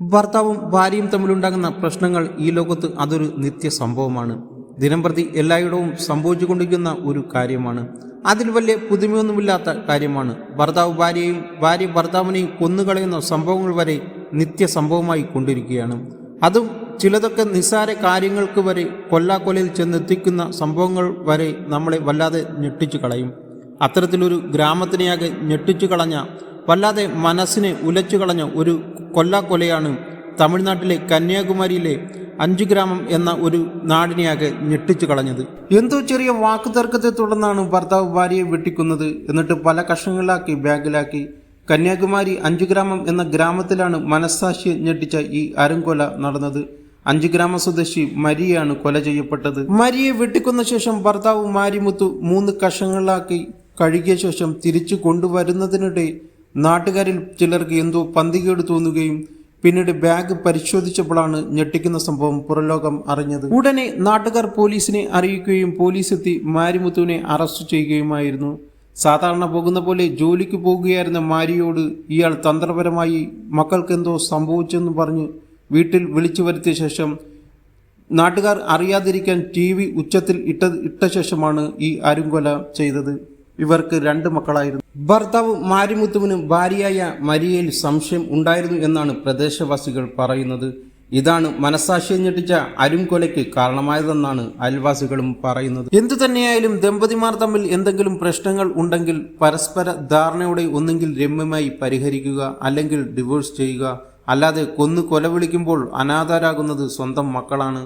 ഭർത്താവും ഭാര്യയും തമ്മിലുണ്ടാകുന്ന പ്രശ്നങ്ങൾ ഈ ലോകത്ത് അതൊരു നിത്യ സംഭവമാണ്. ദിനംപ്രതി എല്ലായിടവും സംഭവിച്ചുകൊണ്ടിരിക്കുന്ന ഒരു കാര്യമാണ്. അതിൽ വലിയ പുതുമയൊന്നുമില്ലാത്ത കാര്യമാണ്. ഭർത്താവ് ഭാര്യയും ഭാര്യ ഭർത്താവിനെയും കൊന്നുകളയുന്ന സംഭവങ്ങൾ വരെ നിത്യ സംഭവമായി കൊണ്ടിരിക്കുകയാണ്. അതും ചിലതൊക്കെ നിസ്സാര കാര്യങ്ങൾക്ക് വരെ കൊല്ലാക്കൊലയിൽ ചെന്നെത്തിക്കുന്ന സംഭവങ്ങൾ വരെ നമ്മളെ വല്ലാതെ ഞെട്ടിച്ചു കളയും. അത്തരത്തിലൊരു ഗ്രാമത്തിനെയാകെ ഞെട്ടിച്ചു കളഞ്ഞ വല്ലാതെ മനസ്സിനെ ഉലച്ചു കളഞ്ഞ ഒരു കൊല്ലാക്കൊലയാണ് തമിഴ്നാട്ടിലെ കന്യാകുമാരിയിലെ അഞ്ചു ഗ്രാമം എന്ന ഒരു നാടിനെയാകെ ഞെട്ടിച്ചു കളഞ്ഞത്. എന്തോ ചെറിയ വാക്കുതർക്കത്തെ തുടർന്നാണ് ഭർത്താവ് ഭാര്യയെ വെട്ടിക്കുന്നത് എന്നിട്ട് പല കഷ്ണങ്ങളിലാക്കി ബാഗിലാക്കി കന്യാകുമാരി അഞ്ചു ഗ്രാമം എന്ന ഗ്രാമത്തിലാണ് മനസ്സാക്ഷിയെ ഞെട്ടിച്ച ഈ അരങ്കൊല നടന്നത്. അഞ്ചു ഗ്രാമ സ്വദേശി മരിയാണ് കൊല ചെയ്യപ്പെട്ടത്. മരിയെ വെട്ടിക്കുന്ന ശേഷം ഭർത്താവ് മാരിമുത്തു മൂന്ന് കഷങ്ങളിലാക്കി കഴുകിയ ശേഷം തിരിച്ചു കൊണ്ടുവരുന്നതിനിടെ നാട്ടുകാരിൽ ചിലർക്ക് എന്തോ പന്തികേട് തോന്നുകയും പിന്നീട് ബാഗ് പരിശോധിച്ചപ്പോഴാണ് ഞെട്ടിക്കുന്ന സംഭവം പുറലോകം അറിഞ്ഞത്. ഉടനെ നാട്ടുകാർ പോലീസിനെ അറിയിക്കുകയും പോലീസ് എത്തി മാരിമുത്തുവിനെ അറസ്റ്റ് ചെയ്യുകയുമായിരുന്നു. സാധാരണ പോകുന്ന പോലെ ജോലിക്ക് പോകുകയായിരുന്ന മാരിയോട് ഇയാൾ തന്ത്രപരമായി മക്കൾക്കെന്തോ സംഭവിച്ചെന്ന് പറഞ്ഞ് വീട്ടിൽ വിളിച്ചു വരുത്തിയ ശേഷം നാട്ടുകാർ അറിയാതിരിക്കാൻ ടി വി ഉച്ചത്തിൽ ഇട്ട ഇട്ട ശേഷമാണ് ഈ അരുങ്കൊല ചെയ്തത്. ഇവർക്ക് രണ്ട് മക്കളായിരുന്നു. ഭർത്താവ് മാരിമുത്തുവിന് ഭാര്യയായ മരിയയിൽ സംശയം ഉണ്ടായിരുന്നു എന്നാണ് പ്രദേശവാസികൾ പറയുന്നത്. ഇതാണ് മനസാക്ഷിയെ ഞെട്ടിച്ച അരുംകൊലയ്ക്ക് കാരണമായതെന്നാണ് അയൽവാസികളും പറയുന്നത്. എന്തു തന്നെയായാലും ദമ്പതിമാർ തമ്മിൽ എന്തെങ്കിലും പ്രശ്നങ്ങൾ ഉണ്ടെങ്കിൽ പരസ്പര ധാരണയോടെ ഒന്നെങ്കിൽ രമ്യമായി പരിഹരിക്കുക അല്ലെങ്കിൽ ഡിവോഴ്സ് ചെയ്യുക. അല്ലാതെ കൊന്നു കൊലവിളിക്കുമ്പോൾ അനാഥരാകുന്നത് സ്വന്തം മക്കളാണ്.